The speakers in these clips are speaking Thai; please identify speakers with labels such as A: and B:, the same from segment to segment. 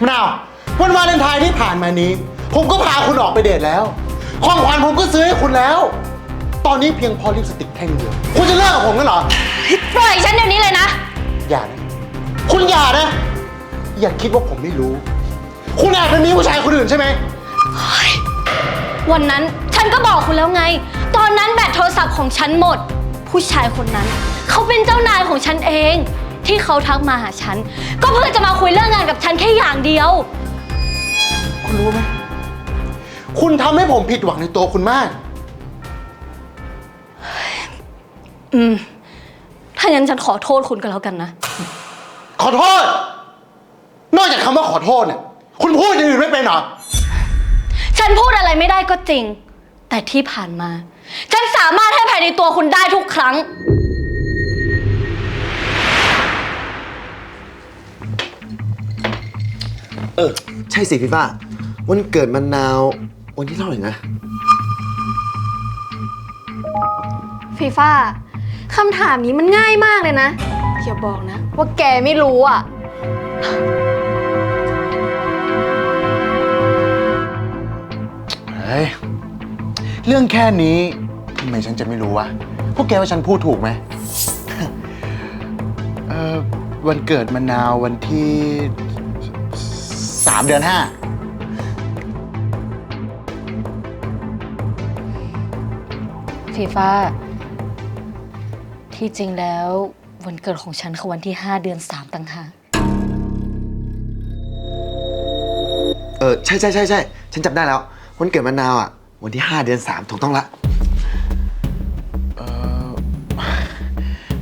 A: มะนาววันวาเลนไทน์ที่ผ่านมานี้ ผมก็พาคุณออกไปเดทแล้ว ของขวัญผมก็ซื้อให้คุณแล้ว ตอนนี้เพียงพอลิปสติกแท่งเดียว คุณจะเลิกกับผมกันเหรอ
B: ปล่อยฉันเดี๋ยวนี้เลยนะ
A: อย่านะ คุณอย่านะ อย่าคิดว่าผมไม่รู้ คุณแอบไปมีผู้ชายคนอื่นใช่ไหม
B: วันนั้นฉันก็บอกคุณแล้วไง ตอนนั้นแบตโทรศัพท์ของฉันหมด ผู้ชายคนนั้น เขาเป็นเจ้านายของฉันเอง ที่เขาทักมาหาฉัน ก็เพื่อจะมาคุยเรื่องงานกับฉันแค่อย่างเดียว
A: คุณรู้ไหม คุณทำให้ผมผิดหวังในตัวคุณมาก
B: อืม ถ้างั้นฉันขอโทษคุณก็แล้วกันนะ
A: ขอโทษ นอกจากคำว่าขอโทษเนี่ย คุณพูดอย่างอื่นไม่เป็นเหรอ
B: ฉันพูดอะไรไม่ได้ก็จริง แต่ที่ผ่านมา ฉันสามารถให้ภายในตัวคุณได้ทุกครั้ง
C: เออ ใช่สิพี่ฟ้า วันเกิดมันนาว วันที่เท่าไหร่นะ
D: ฟีฟ่าคำถามนี้มันง่ายมากเลยนะอย่าบอกนะ ว่าแกไม่รู้อะ
A: เฮ้ย เรื่องแค่นี้ทำไมฉันจะไม่รู้วะ พวกแกว่าฉันพูดถูกไหม เอ่อวันเกิดมะนาววันที่สามเดือนห้า
B: ฟีฟ้า ที่จริงแล้ววันเกิดของฉันคือวันที่ 5 เดือน 3ต่างหาก
C: เออใช่ใช่ใช่ใช่ฉันจำได้แล้ววันเกิดมันนาวอะ วันที่ 5 เดือน 3 ถูกต้องละ
A: เอ่อ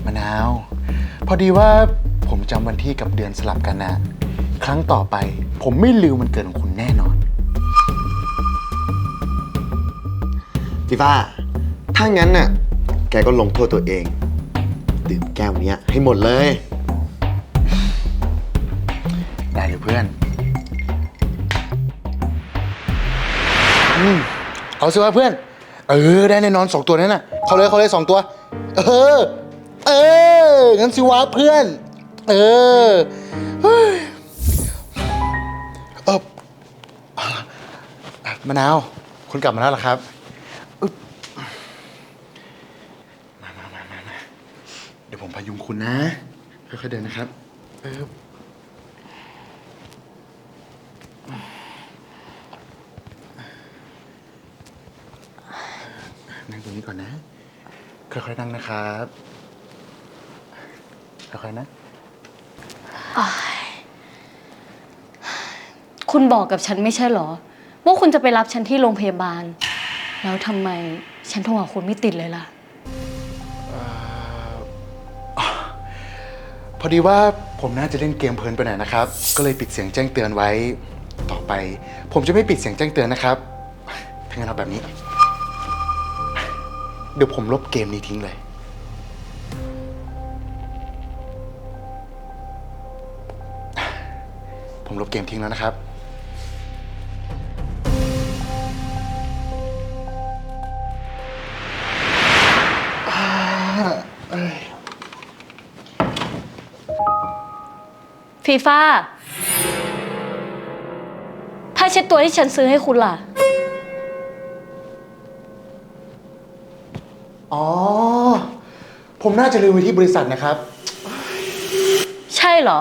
A: มะนาว พอดีว่าผมจำวันที่กับเดือนสลับกันนะ ครั้งต่อไป ผมไม่ลืมวันเกิดของคุณแน่นอน
C: พี่ฟ้าถ้างั้นน่ะ แกก็ลงโทษตัวเอง ดื่มแก้วเนี้ยให้หมดเลย
A: ได้เลยเพื่อนอืมเอาสิวะเพื่อน เออ ได้แน่นอนสองตัวนั้นน่ะ เขาเลยเขาเลยสองตัว เออ เออ งั้นสิวะเพื่อน เออเฮ้ย มะนาว คุณกลับมาแล้วเหรอครับอึ๊บมามามามามาเดี๋ยวผมพยุงคุณนะ ค่อยๆเดินนะครับเออนั่งตรงนี้ก่อนนะ ค่อยๆนั่งนะครับ ค่อยๆนะ
B: คุณบอกกับฉันไม่ใช่เหรอ ว่าคุณจะไปรับฉันที่โรงพยาบาล แล้วทำไมฉันโทรหาคุณไม่ติดเลยล่ะ
A: พอดีว่าผมน่าจะเล่นเกมเพลินไปหน่อยนะครับ ก็เลยปิดเสียงแจ้งเตือนไว้ ต่อไป ผมจะไม่ปิดเสียงแจ้งเตือนนะครับถ้างั้นเอาแบบนี้ เดี๋ยวผมลบเกมนี้ทิ้งเลย ผมลบเกมทิ้งแล้วนะครับ
B: ฟีฟ่าผ้าเช็ดตัวที่ฉันซื้อให้คุณล่ะ
A: อ๋อ ผมน่าจะลืมไว้ที่บริษัทนะครับ
B: ใช่เหรอ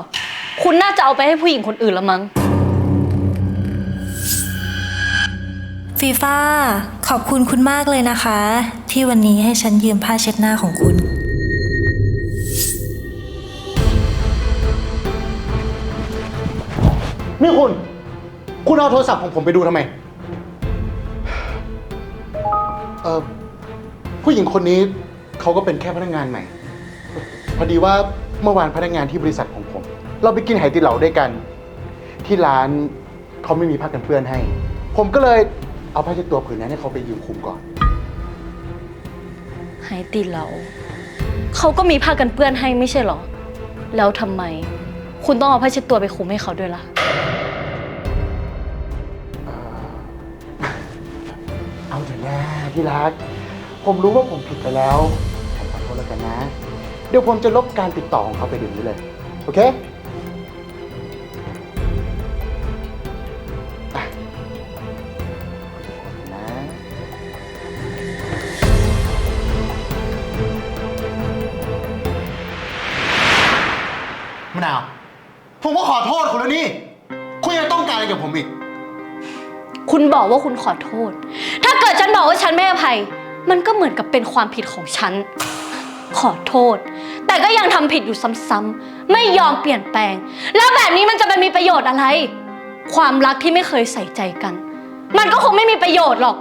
B: คุณน่าจะเอาไปให้ผู้หญิงคนอื่นละมั้ง
E: ฟีฟ่าขอบคุณคุณมากเลยนะคะ ที่วันนี้ให้ฉันยืมผ้าเช็ดหน้าของคุณ
A: นี่คุณ คุณเอาโทรศัพท์ของผมไปดูทำไม เออผู้หญิงคนนี้เขาก็เป็นแค่พนักงานใหม่ พอดีว่าเมื่อวานพนักงานที่บริษัทของผม เราไปกินไหตีเหลาด้วยกัน ที่ร้านเขาไม่มีผ้ากันเปื้อนให้ ผมก็เลยเอาผ้าเช็ดตัวผืนนั้นให้เขาไปยืมคุมก่อน
B: ไฮตีเหลาเขาก็มีผ้ากันเปื้อนให้ไม่ใช่เหรอ แล้วทำไม คุณต้องเอาผ้าเช็ดตัวไปคลุมให้เขาด้วยล่ะ
A: เอาเถอะนะที่รัก ผมรู้ว่าผมผิดไปแล้วผมขอโทษแล้วกันนะ เดี๋ยวผมจะลบการติดต่อของเขาไปเดี๋ยวนี้เลย โอเคไปนะมาผมก็ขอโทษคุณแล้วนี่ คุณยังต้องการอะไรกับผมอีก
B: คุณบอกว่าคุณขอโทษ ถ้าเกิดฉันบอกว่าฉันไม่อภัย มันก็เหมือนกับเป็นความผิดของฉัน ขอโทษ แต่ก็ยังทำผิดอยู่ซ้ำๆ ไม่ยอมเปลี่ยนแปลง แล้วแบบนี้มันจะเป็นมีประโยชน์อะไร ความรักที่ไม่เคยใส่ใจกัน มันก็คงไม่มีประโยชน์หรอก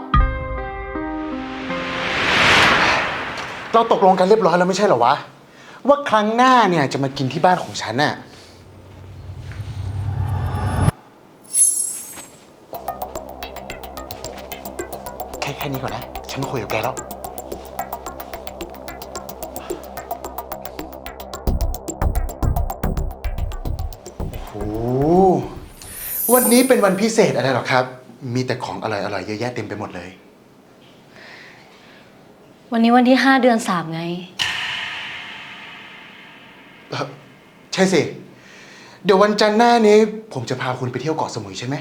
A: เราตกลงกันเรียบร้อยแล้วไม่ใช่เหรอวะ ว่าครั้งหน้าเนี่ยจะมากินที่บ้านของฉันน่ะ ค่แค่นี้ก่อนนะ ฉันมาคุยกับแกแล้ว โอ้โห วันนี้เป็นวันพิเศษอะไรหรอครับ มีแต่ของอร่อยๆเยอะแยะเต็มไปหมดเลย
B: วันนี้วันที่ห้าเดือนสามไง
A: เอ่อใช่สิ เดี๋ยววันจันทร์หน้านี้ ผมจะพาคุณไปเที่ยวเกาะสมุยใช่ไหม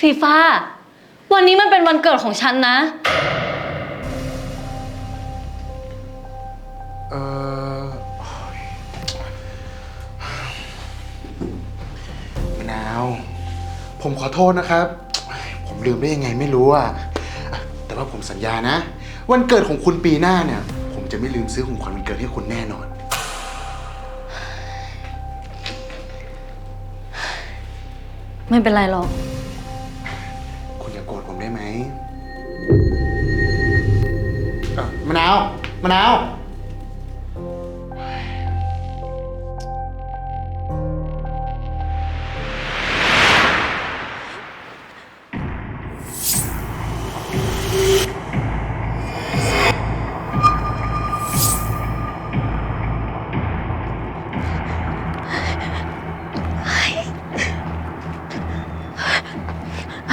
B: ฟีฟ่า วันนี้มันเป็นวันเกิดของฉันนะ
A: เออโอ้ยมะนาว ผมขอโทษนะครับ ผมลืมได้ยังไงไม่รู้อะแต่ว่าผมสัญญานะ วันเกิดของคุณปีหน้าเนี่ย ผมจะไม่ลืมซื้อของขวัญวันเกิดให้คุณแน่นอน
B: ไม่เป็นไรหรอก
A: คุณอย่า โกรธผมได้ไหมเอ่อมะนาว มะนาว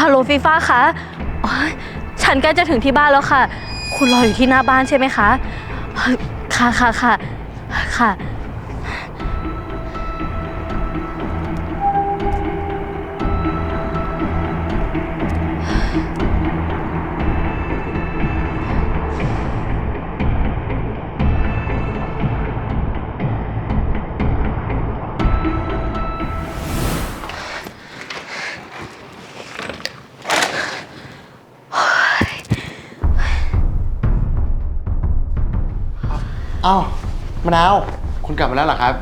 B: ฮัลโหลฟีฟ้าคะอ๋อฉันใกล้จะถึงที่บ้านแล้วค่ะ คุณรออยู่ที่หน้าบ้านใช่ไหมคะ ค่ะค่ะค่ะค่ะ
A: อ้าวมะนาว คุณกลับมาแล้วเหรอครับ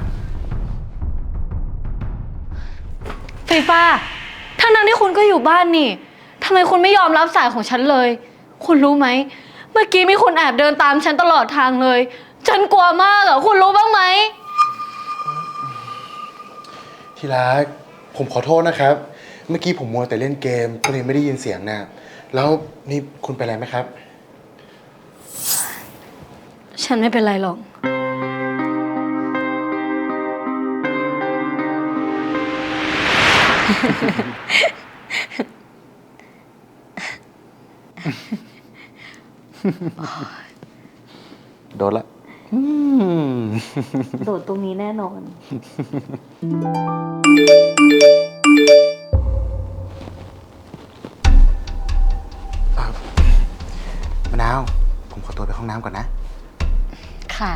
B: ฟีฟ่าทั้งนั้นที่คุณก็อยู่บ้านนี่ทำไมคุณไม่ยอมรับสายของฉันเลย คุณรู้ไหม เมื่อกี้มีคนแอบเดินตามฉันตลอดทางเลย ฉันกลัวมากอะคุณรู้บ้างไหม
A: ที่รัก ผมขอโทษนะครับ เมื่อกี้ผมมัวแต่เล่นเกมก็เลยไม่ได้ยินเสียงนะ แล้วนี่คุณเป็นอะไรไหมครับ
B: ฉันไม่เป็นไรหรอก
A: โดนละ
B: โดดตรงนี้แน่นอน
A: มะนาว ผมขอตัวไปห้องน้ำก่อนนะ
B: ค่ะ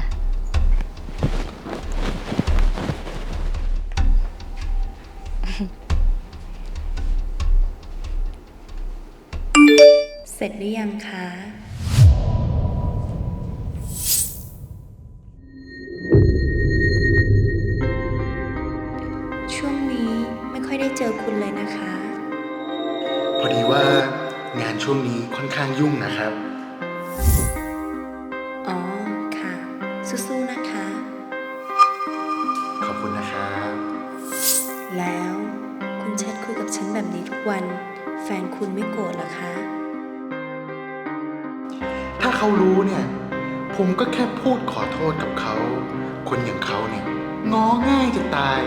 E: เสร็จหรือยังคะ ช่วงนี้ไม่ค่อยได้เจอคุณเลยนะคะ
A: พอดีว่างานช่วงนี้ค่อนข้างยุ่งนะครับ
E: เขา
A: รู้เนี่ย ผมก็แค่พูดขอโทษกับเขา คนอย่างเขาเนี่ยง้อง่ายจะตาย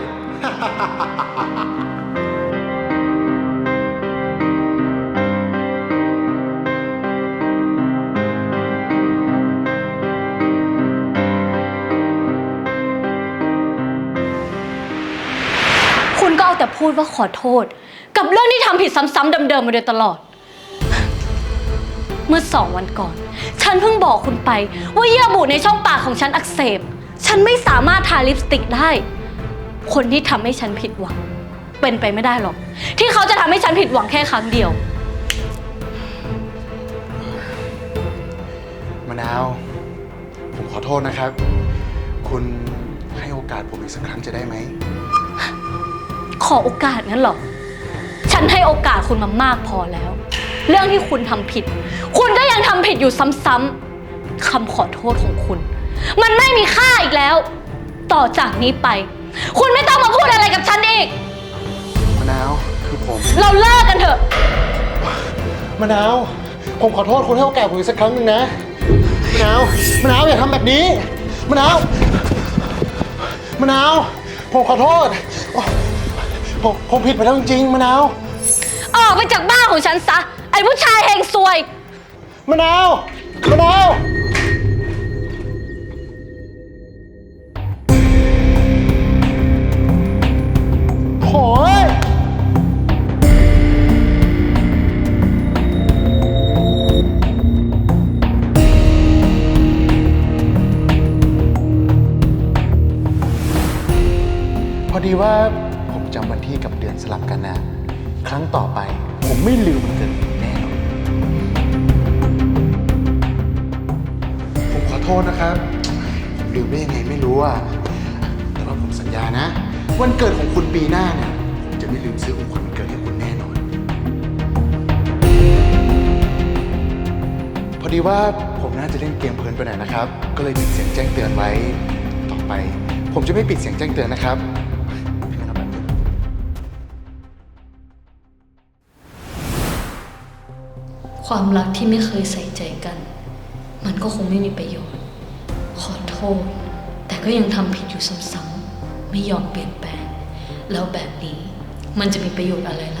B: คุณก็เอาแต่พูดว่าขอโทษ กับเรื่องที่ทำผิดซ้ำๆเดิมๆมาโดยตลอด เมื่อสองวันก่อน ฉันเพิ่งบอกคุณไป ว่าเยื่อบุในช่องปากของฉันอักเสบ ฉันไม่สามารถทาลิปสติกได้ คนที่ทำให้ฉันผิดหวัง เป็นไปไม่ได้หรอก ที่เขาจะทำให้ฉันผิดหวังแค่ครั้งเดียว
A: มะนาว ผมขอโทษนะครับ คุณให้โอกาสผมอีกสักครั้งจะได้ไหม
B: ขอโอกาสงั้นเหรอ ฉันให้โอกาสคุณมามากพอแล้ว เรื่องที่คุณทำผิด คุณก็ยังทำผิดอยู่ซ้ำๆคำขอโทษของคุณ มันไม่มีค่าอีกแล้ว ต่อจากนี้ไป คุณไม่ต้องมาพูดอะไรกับฉันอีก
A: มะนาวคือผม
B: เราเลิกกันเถอะ
A: มะนาว ผมขอโทษคุณให้โอกาสผมอีกสักครั้งหนึ่งนะ มะนาว มะนาวอย่าทำแบบนี้ มะนาว มะนาว ผมขอโทษโอ้ผมผมผิดไปแล้วจริงๆมะนาว
B: ออกไปจากบ้านของฉันซะ ไอ้ผู้ชายเฮงซวย
A: มะนาวมะนาวโหยพอดีว่าผมจำวันที่กับเดือนสลับกันนะ ครั้งต่อไปผมไม่ลืมมันเกิน ษนะครับผมลืมได้ยังไงไม่รู้อะแต่ว่าผมสัญญานะ วันเกิดของคุณปีหน้าเนี่ยผมจะไม่ลืมซื้อของขวัญวันเกิดให้คุณแน่นอน พอดีว่าผมน่าจะเล่นเกมเพลินไปหน่อยนะครับ ก็เลยปิดเสียงแจ้งเตือนไว้ต่อไป ผมจะไม่ปิดเสียงแจ้งเตือนนะครับค
B: วามรักที่ไม่เคยใส่ใจกัน มันก็คงไม่มีประโยชน์ โทษแต่ก็ยังทำผิดอยู่ซ้ำๆไม่ยอมเปลี่ยนแปลง แล้วแบบนี้มันจะมีประโยชน์อะไรล่ะ